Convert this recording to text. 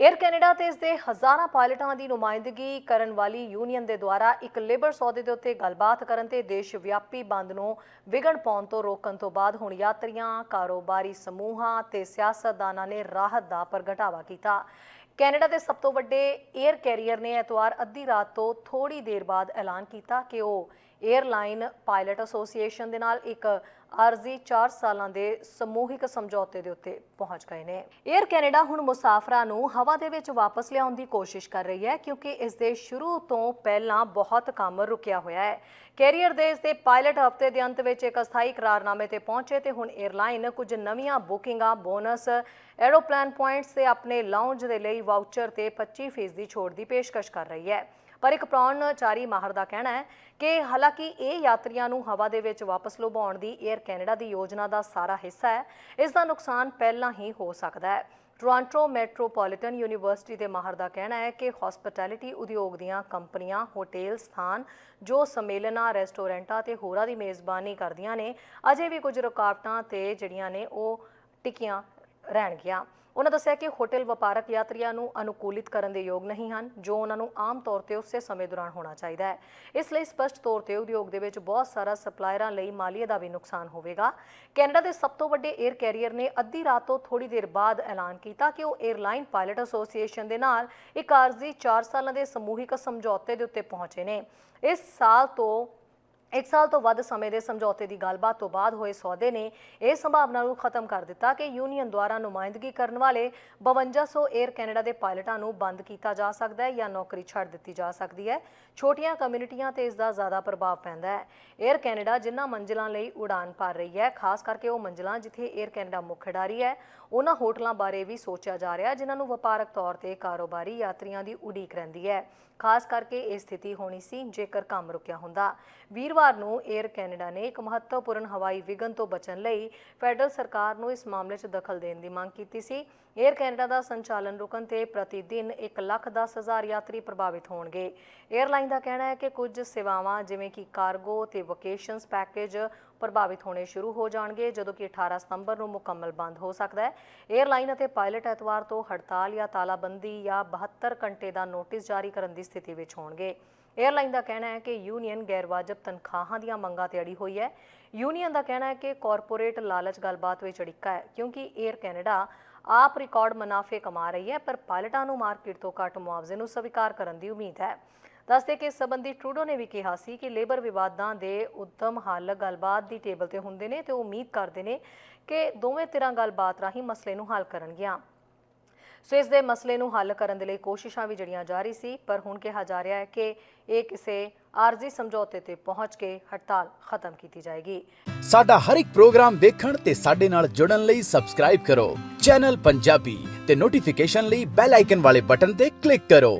Air Canada ਤੇ ਇਸ ਦੇ ਹਜ਼ਾਰਾਂ ਪਾਇਲਟਾਂ ਦੀ ਨੁਮਾਇੰਦਗੀ ਕਰਨ ਵਾਲੀ ਯੂਨੀਅਨ ਦੇ ਦੁਆਰਾ ਇੱਕ ਲੇਬਰ ਸੌਦੇ ਦੇ ਉੱਤੇ ਗੱਲਬਾਤ ਕਰਨ ਤੇ ਦੇਸ਼ ਵਿਆਪੀ ਬੰਦ ਨੂੰ ਵਿਗੜ ਪਾਉਣ ਤੋਂ ਰੋਕਣ ਤੋਂ ਬਾਅਦ ਹੁਣ ਯਾਤਰੀਆਂ, ਕਾਰੋਬਾਰੀ ਸਮੂਹਾਂ ਤੇ ਸਿਆਸਤਦਾਨਾਂ ਨੇ ਰਾਹਤ ਦਾ ਪ੍ਰਗਟਾਵਾ ਕੀਤਾ। ਕੈਨੇਡਾ ਦੇ ਸਭ ਤੋਂ ਵੱਡੇ ਏਅਰ ਕੈਰੀਅਰ ਨੇ ਐਤਵਾਰ ਅੱਧੀ ਰਾਤ ਤੋਂ ਥੋੜੀ ਦੇਰ ਬਾਅਦ ਐਲਾਨ ਕੀਤਾ ਕਿ ਉਹ ਏਅਰਲਾਈਨ ਪਾਇਲਟ ਐਸੋਸੀਏਸ਼ਨ ਦੇ ਨਾਲ ਇੱਕ ਆਰਜ਼ੀ 4 ਸਾਲਾਂ ਦੇ ਸਮੂਹਿਕ ਸਮਝੌਤੇ ਦੇ ਉੱਤੇ ਪਹੁੰਚ ਗਏ ਨੇ। 에ਅਰ ਕੈਨੇਡਾ ਹੁਣ ਮੁਸਾਫਰਾਂ ਨੂੰ ਹਵਾ ਦੇ ਵਿੱਚ ਵਾਪਸ ਲਿਆਉਣ ਦੀ ਕੋਸ਼ਿਸ਼ ਕਰ ਰਹੀ ਹੈ, ਕਿਉਂਕਿ ਇਸ ਦੇ ਸ਼ੁਰੂ ਤੋਂ ਪਹਿਲਾਂ ਬਹੁਤ ਕੰਮ ਰੁਕਿਆ ਹੋਇਆ ਹੈ। ਕੈਰੀਅਰ ਦੇ ਇਸ ਦੇ ਪਾਇਲਟ ਹਫ਼ਤੇ ਦੇ ਅੰਤ ਵਿੱਚ ਇੱਕ ਅਸਥਾਈ ਕਰਾਰਨਾਮੇ ਤੇ ਪਹੁੰਚੇ ਤੇ ਹੁਣ 에ਅਰਲਾਈਨ ਕੁਝ ਨਵੀਆਂ ਬੁਕਿੰਗਾਂ, ਬੋਨਸ ਐਰੋਪਲੇਨ ਪੁਆਇੰਟਸ ਤੇ ਆਪਣੇ ਲਾਉਂਜ ਦੇ ਲਈ ਵਾਊਚਰ ਤੇ 25% ਦੀ ਛੋਟ ਦੀ ਪੇਸ਼ਕਸ਼ ਕਰ ਰਹੀ ਹੈ। ਪਰ ਇੱਕ ਪ੍ਰਾਣਚਾਰੀ ਮਾਹਰ ਦਾ ਕਹਿਣਾ ਹੈ ਕਿ ਹਾਲਾਂਕਿ ਇਹ ਯਾਤਰੀਆਂ ਨੂੰ ਹਵਾ ਦੇ ਵਿੱਚ ਵਾਪਸ ਲੁਭਾਉਣ ਦੀ 에ਅਰ ਕੈਨੇਡਾ ਦੀ ਯੋਜਨਾ ਦਾ ਸਾਰਾ ਹਿੱਸਾ ਹੈ, ਇਸ ਦਾ ਨੁਕਸਾਨ ਪਹਿਲਾਂ ਹੀ ਹੋ ਸਕਦਾ ਹੈ। ਟੋਰਾਂਟੋ ਮੈਟਰੋਪੋਲੀਟਨ ਯੂਨੀਵਰਸਿਟੀ ਦੇ ਮਾਹਰ ਦਾ ਕਹਿਣਾ ਹੈ ਕਿ ਹਸਪਿਟੈਲਿਟੀ ਉਦਯੋਗ ਦੀਆਂ ਕੰਪਨੀਆਂ, ਹੋਟਲ, ਸਥਾਨ ਜੋ ਸੰਮੇਲਨਾਂ, ਰੈਸਟੋਰੈਂਟਾਂ ਤੇ ਹੋਰਾਂ ਦੀ ਮੇਜ਼ਬਾਨੀ ਕਰਦੀਆਂ ਨੇ, ਅਜੇ ਵੀ ਕੁਝ ਰੁਕਾਵਟਾਂ ਤੇ ਜਿਹੜੀਆਂ ਨੇ ਉਹ ਟਿਕੀਆਂ ਰਹਿਣਗੀਆਂ ਉਹਨਾਂ ਦੱਸਿਆ ਕਿ ਹੋਟਲ ਵਪਾਰਕ ਯਾਤਰੀਆਂ ਨੂੰ ਅਨੁਕੂਲਿਤ ਕਰਨ ਦੇ ਯੋਗ ਨਹੀਂ ਹਨ, ਜੋ ਉਹਨਾਂ ਨੂੰ ਆਮ ਤੌਰ ਤੇ ਉਸੇ ਸਮੇਂ ਦੌਰਾਨ ਹੋਣਾ ਚਾਹੀਦਾ ਹੈ। ਇਸ ਲਈ ਸਪਸ਼ਟ ਤੌਰ ਤੇ ਉਦਯੋਗ ਦੇ ਵਿੱਚ ਬਹੁਤ ਸਾਰਾ ਸਪਲਾਇਰਾਂ ਲਈ ਮਾਲੀਏ ਦਾ ਵੀ ਨੁਕਸਾਨ ਹੋਵੇਗਾ। ਕੈਨੇਡਾ ਦੇ ਸਭ ਤੋਂ ਵੱਡੇ 에ਅਰ ਕੈਰੀਅਰ ਨੇ ਅੱਧੀ ਰਾਤ ਤੋਂ ਥੋੜੀ ਦੇਰ ਬਾਅਦ ਐਲਾਨ ਕੀਤਾ ਕਿ ਉਹ 에ਅਰਲਾਈਨ ਪਾਇਲਟ ਐਸੋਸੀਏਸ਼ਨ ਦੇ ਨਾਲ ਇੱਕ ਆਰਜ਼ੀ 4 ਸਾਲਾਂ ਦੇ ਸਮੂਹਿਕ ਸਮਝੌਤੇ ਦੇ ਉੱਤੇ ਪਹੁੰਚੇ ਨੇ। ਇਸ ਸਾਲ ਤੋਂ ਇੱਕ ਸਾਲ ਤੋਂ ਵੱਧ ਸਮੇਂ ਦੇ ਸਮਝੌਤੇ ਦੀ ਗੱਲਬਾਤ ਤੋਂ ਬਾਅਦ ਹੋਏ ਸੌਦੇ ਨੇ ਇਹ ਸੰਭਾਵਨਾ ਨੂੰ ਖਤਮ ਕਰ ਦਿੱਤਾ ਕਿ ਯੂਨੀਅਨ ਦੁਆਰਾ ਨੁਮਾਇੰਦਗੀ ਕਰਨ ਵਾਲੇ 5200 에ਅਰ ਕੈਨੇਡਾ ਦੇ ਪਾਇਲਟਾਂ ਨੂੰ ਬੰਦ ਕੀਤਾ ਜਾ ਸਕਦਾ ਹੈ ਜਾਂ ਨੌਕਰੀ ਛੱਡ ਦਿੱਤੀ ਜਾ ਸਕਦੀ ਹੈ। ਛੋਟੀਆਂ ਕਮਿਊਨਿਟੀਆਂ ਤੇ ਇਸ ਦਾ ਜ਼ਿਆਦਾ ਪ੍ਰਭਾਵ ਪੈਂਦਾ ਹੈ। ਏਅਰ ਕੈਨੇਡਾ ਜਿਨ੍ਹਾਂ ਮੰਜ਼ਿਲਾਂ ਲਈ ਉਡਾਨ ਭਰ ਰਹੀ ਹੈ, ਖਾਸ ਕਰਕੇ ਉਹ ਮੰਜ਼ਿਲਾਂ ਜਿੱਥੇ ਏਅਰ ਕੈਨੇਡਾ ਮੁੱਖ ਖਿਡਾਰੀ ਹੈ, ਉਹਨਾਂ ਹੋਟਲਾਂ ਬਾਰੇ ਵੀ ਸੋਚਿਆ ਜਾ ਰਿਹਾ, ਜਿਨ੍ਹਾਂ ਨੂੰ ਵਪਾਰਕ ਤੌਰ ਤੇ ਕਾਰੋਬਾਰੀ ਯਾਤਰੀਆਂ ਦੀ ਉਡੀਕ ਰਹਿੰਦੀ ਹੈ। ਖਾਸ ਕਰਕੇ ਇਹ ਸਥਿਤੀ ਹੋਣੀ ਸੀ ਜੇਕਰ ਕੰਮ ਰੁਕਿਆ ਹੁੰਦਾ। ਵੀਰ ਮੰਗਲਵਾਰ ਨੂੰ 에ਅਰ ਕੈਨੇਡਾ ਨੇ ਇੱਕ ਮਹੱਤਵਪੂਰਨ ਹਵਾਈ ਵਿਘਨ ਤੋਂ ਬਚਣ ਲਈ ਫੈਡਰਲ ਸਰਕਾਰ ਨੂੰ ਇਸ ਮਾਮਲੇ 'ਚ ਦਖਲ ਦੇਣ ਦੀ ਮੰਗ ਕੀਤੀ ਸੀ। 에ਅਰ ਕੈਨੇਡਾ ਦਾ ਸੰਚਾਲਨ ਰੁਕਣ ਤੇ ਪ੍ਰਤੀ ਦਿਨ 1 ਯਾਤਰੀ ਪ੍ਰਭਾਵਿਤ ਹੋਣਗੇ। 에ਅਰਲਾਈਨ ਦਾ ਕਹਿਣਾ ਹੈ ਕਿ ਕੁਝ ਸੇਵਾਵਾਂ ਜਿਵੇਂ ਕਿ ਕਾਰਗੋ ਤੇ ਵਕੇਸ਼ਨਸ ਪੈਕੇਜ ਪ੍ਰਭਾਵਿਤ ਹੋਣੇ ਸ਼ੁਰੂ ਹੋ ਜਾਣਗੇ, ਜਦੋਂ ਕਿ 18 ਸਤੰਬਰ ਨੂੰ ਮੁਕੰਮਲ ਬੰਦ ਹੋ ਸਕਦਾ ਹੈ। 에ਅਰਲਾਈਨ ਅਤੇ ਪਾਇਲਟ ਐਤਵਾਰ ਤੋਂ ਹੜਤਾਲ ਜਾਂ ਤਾਲਾਬੰਦੀ ਜਾਂ 72 ਘੰਟੇ ਦਾ ਨੋਟਿਸ ਜਾਰੀ ਕਰਨ ਦੀ ਸਥਿਤੀ ਵਿੱਚ ਹੋਣਗੇ। 에ਅਰਲਾਈਨ ਦਾ ਕਹਿਣਾ ਹੈ ਕਿ ਯੂਨੀਅਨ ਗੈਰ ਵਾਜਬ ਤਨਖਾਹ ਦੀਆਂ ਮੰਗਾਂ ਤੇ ਅੜੀ ਹੋਈ ਹੈ। ਯੂਨੀਅਨ ਦਾ ਕਹਿਣਾ ਹੈ ਕਿ ਕਾਰਪੋਰੇਟ ਲਾਲਚ ਗੱਲਬਾਤ ਵਿੱਚ ਅੜਿੱਕਾ ਹੈ, ਕਿਉਂਕਿ 에ਅਰ ਕੈਨੇਡਾ ਆਪ ਰਿਕਾਰਡ ਮੁਨਾਫੇ ਕਮਾ ਰਹੀ ਹੈ, ਪਰ ਪਾਇਲਟਾਂ ਨੂੰ ਮਾਰਕੀਟ ਤੋਂ ਘੱਟ ਮੁਆਵਜ਼ੇ ਨੂੰ ਸਵੀਕਾਰ ਕਰਨ ਦੀ ਉਮੀਦ ਹੈ। ਦੱਸਦੇ ਕਿ ਇਸ ਸੰਬੰਧੀ ਟਰੂਡੋ ਨੇ ਵੀ ਕਿਹਾ ਸੀ ਕਿ ਲੇਬਰ ਵਿਵਾਦਾਂ ਦੇ ਉੱਤਮ ਹੱਲ ਗੱਲਬਾਤ ਦੀ ਟੇਬਲ ਤੇ ਹੁੰਦੇ ਨੇ ਤੇ ਉਹ ਉਮੀਦ ਕਰਦੇ ਨੇ ਕਿ ਦੋਵੇਂ ਧਿਰਾਂ ਗੱਲਬਾਤ ਰਾਹੀਂ ਮਸਲੇ ਨੂੰ ਹੱਲ ਕਰਨਗੀਆਂ। ਸੋ ਇਸ ਦੇ ਮਸਲੇ ਨੂੰ ਹੱਲ ਕਰਨ ਦੇ ਲਈ ਕੋਸ਼ਿਸ਼ਾਂ ਵੀ ਜੜੀਆਂ ਜਾਰੀ ਸੀ, ਪਰ ਹੁਣ ਕਿਹਾ ਜਾ ਰਿਹਾ ਹੈ ਕਿ ਇਹ ਕਿਸੇ ਆਰਜ਼ੀ ਸਮਝੌਤੇ ਤੇ ਪਹੁੰਚ ਕੇ ਹੜਤਾਲ ਖਤਮ ਕੀਤੀ ਜਾਏਗੀ। ਸਾਡਾ ਹਰ ਇੱਕ ਪ੍ਰੋਗਰਾਮ ਦੇਖਣ ਤੇ ਸਾਡੇ ਨਾਲ ਜੁੜਨ ਲਈ ਸਬਸਕ੍ਰਾਈਬ ਕਰੋ। ਚੈਨਲ ਪੰਜਾਬੀ ਤੇ ਨੋਟੀਫਿਕੇਸ਼ਨ ਲਈ ਬੈਲ ਆਈਕਨ ਵਾਲੇ ਬਟਨ ਤੇ ਕਲਿੱਕ ਕਰੋ।